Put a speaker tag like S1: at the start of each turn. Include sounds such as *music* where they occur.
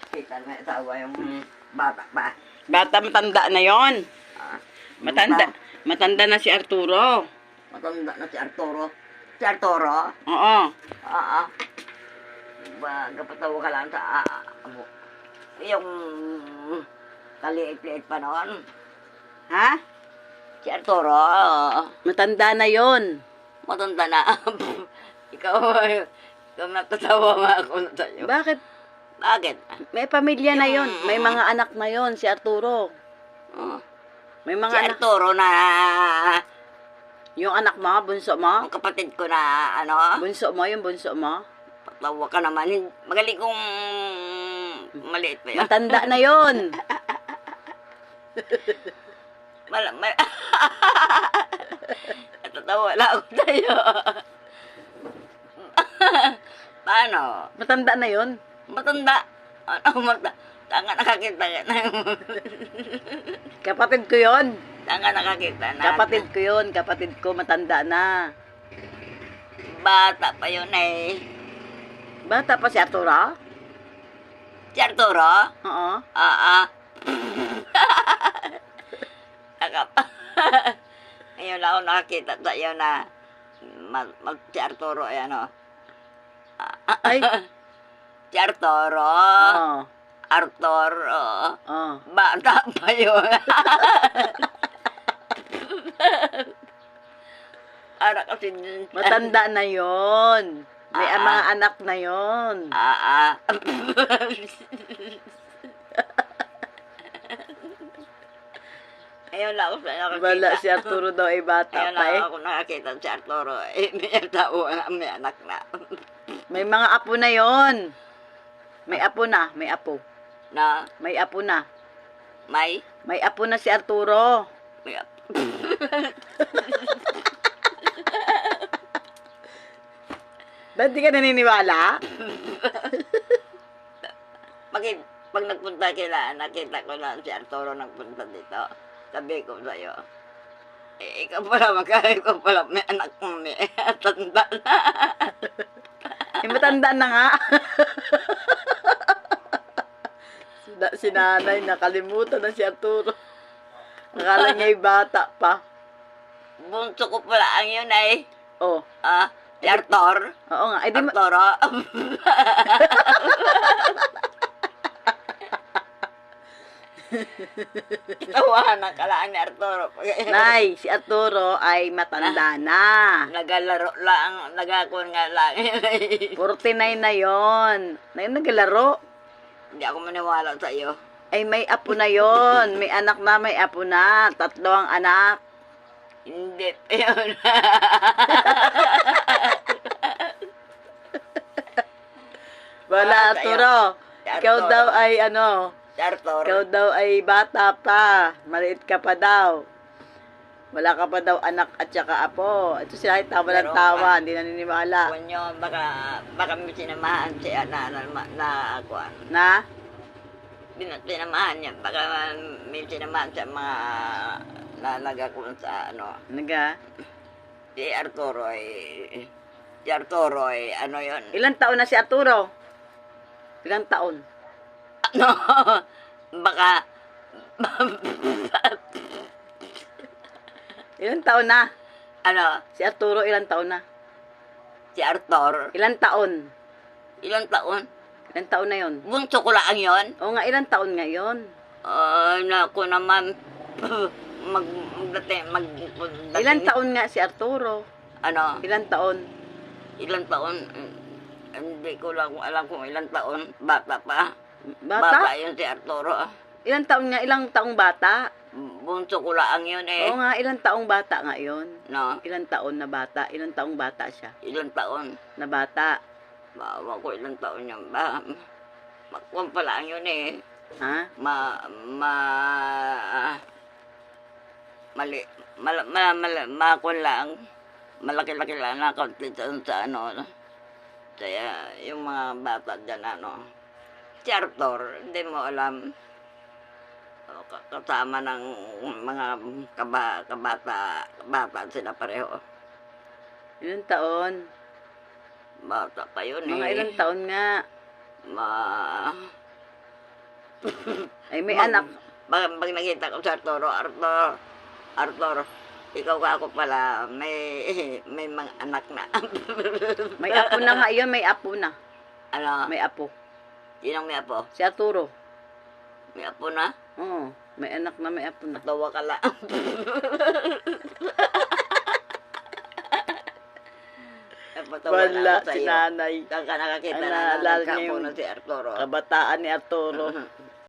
S1: hospital, may asawa yung bata pa.
S2: Bata matanda na yon.
S1: Ah,
S2: Matanda. Matanda na si Arturo.
S1: Matanda na si Arturo. Si Arturo?
S2: Oo.
S1: Oo. Ba, kapatawa ka lang sa ah, abo. Yung kaliit-liit pa noon.
S2: Ha?
S1: Si Arturo.
S2: Matanda na yon.
S1: matanda na. *laughs* ikaw, ikaw natatawa nga ako na sa'yo.
S2: Bakit?
S1: Bakit?
S2: May pamilya na yon. May mga anak na yon si Arturo.
S1: Oh.
S2: May
S1: Si
S2: mga anak.
S1: Arturo na
S2: Yung anak mo, bunso mo.
S1: ang kapatid ko na ano,
S2: Bunso mo, yung bunso mo.
S1: patawa ka naman. Magaling kong maliit pa yun.
S2: Matanda na yon.
S1: Mal- mal- Natatawa lang ako sa'yo. *laughs* Paano?
S2: Matanda na yon.
S1: Matanda. Ano mata? Tanga nakakita ka na. *laughs*
S2: Kapatid ko yon.
S1: Tanga nakakita na.
S2: Kapatid ko yon. Kapatid ko matanda na.
S1: Bata pa yun eh.
S2: Bata pa si Arturo?
S1: Si Arturo?
S2: Oo.
S1: Ah, ah. Nakap. Ngayon lang ako nakakita sa iyo na mag, mag si Arturo ay ano.
S2: Ay. *laughs*
S1: Si Arturo.
S2: Oo.
S1: Arturo.
S2: Oo.
S1: Bata pa yun. *laughs* Para kasi...
S2: Matanda na yon. May
S1: Ah,
S2: mga anak na yon.
S1: Ah, ah. *laughs* Ayun lang ako sa nakakita.
S2: Wala si Arturo daw ay bata
S1: Ayun
S2: pa
S1: lang
S2: eh.
S1: ako nakakita si Arturo. Eh, *laughs* may tao may anak na.
S2: May mga apo na yon. May apo na, may apo.
S1: Na,
S2: May apo na.
S1: may,
S2: May apo na si Arturo.
S1: may *laughs*
S2: Ba't di ka naniniwala? *laughs*
S1: pag, pag nagpunta kila, nakita ko na si Arturo nagpunta dito. Sabi ko sa'yo, eh, ikaw pala magkaya *laughs* ko pala may anak mo may tanda na.
S2: Eh, matanda na nga. Si, nanay, nakalimutan na si Arturo. Akala niya ay bata pa.
S1: Bunso ko pala ang yun ay,
S2: Oh,
S1: ah, si Artor.
S2: oo nga. Eh, di, ma-
S1: Arturo. Tawanan ka lang ni Arturo.
S2: Nay, si Arturo ay matanda na.
S1: Nagalaro lang, nagakon nga lang.
S2: 49 na yon. Na naglaro.
S1: Hindi ako maniwala sa iyo.
S2: Ay, may apo na yon. May anak na, may apo na. Tatlo ang anak.
S1: Hindi pa yun. *laughs*
S2: Wala,
S1: Ah,
S2: Arturo.
S1: Si
S2: Ikaw
S1: Arturo.
S2: daw ay ano,
S1: si Arturo.
S2: ikaw daw ay bata pa. Maliit ka pa daw. Wala ka pa daw anak at saka apo. Ito sila ay tawa ng tawa.
S1: ka.
S2: Hindi naniniwala.
S1: Kung nyo, baka, baka may sinamahan siya na, na, na, na, kuwan.
S2: Na?
S1: Bin- sinamahan niya, baka may sinamahan siya mga na nagakon sa ano.
S2: Naga?
S1: Si Arturo ay, si Arturo ay, ano yun?
S2: Ilang taon na si Arturo? Ilang taon? *laughs*
S1: Ano? baka, *laughs*
S2: Ilang taon na?
S1: ano,
S2: Si Arturo ilang taon na?
S1: si Arthur,
S2: Ilang taon?
S1: ilang taon?
S2: Ilang taon na yon?
S1: Bunso ko lang yun.
S2: Oo nga, ilang taon ngayon?
S1: Ay, naku naman, *laughs* mag, magdating, mag, magdating,
S2: Ilang taon nga si Arturo?
S1: ano,
S2: Ilang taon?
S1: ilang taon, hindi ko lang alam kung ilang taon, bata pa.
S2: Bata?
S1: yun si Arturo.
S2: Ilang taon nga? Ilang taong bata?
S1: Bunso ko lang yun eh.
S2: Oo nga, ilang taong bata nga yon?
S1: No,
S2: Ilang taon na bata? Ilang taong bata siya?
S1: ilang taon.
S2: Na bata?
S1: Bawa ko ilang taon yun ba? Makuwan pa lang yun eh.
S2: Ha?
S1: Ma, ma, mali, mal, ma, mal, makon lang. Malaki-laki lang na konti sa ano. Kaya yung mga bata dyan ano. Si Arthur, hindi mo alam. Kasama ng mga kaba, kabata, bata sila pareho.
S2: Ilang taon?
S1: Bata pa yun eh.
S2: Mga ilang taon nga?
S1: Ma... *laughs*
S2: Ay, may
S1: Mag-
S2: anak.
S1: Pag, pag nakita ko sa Arturo, Arthur, Arthur, ikaw ka ako pala, may, *laughs* may mga anak na.
S2: May apo na nga yun, may apo na.
S1: ano,
S2: May apo.
S1: sinong may apo?
S2: Si Arturo.
S1: May apo na?
S2: Oo, may anak na may apo na.
S1: Tawa ka lang. *laughs* Napatawa na
S2: Wala,
S1: ako
S2: si
S1: sa'yo.
S2: nanay.
S1: Saan ka nakakita
S2: Ay,
S1: na
S2: naalala niya
S1: nagkapo
S2: yung
S1: na si Arturo?
S2: Kabataan ni Arturo.
S1: Mhm.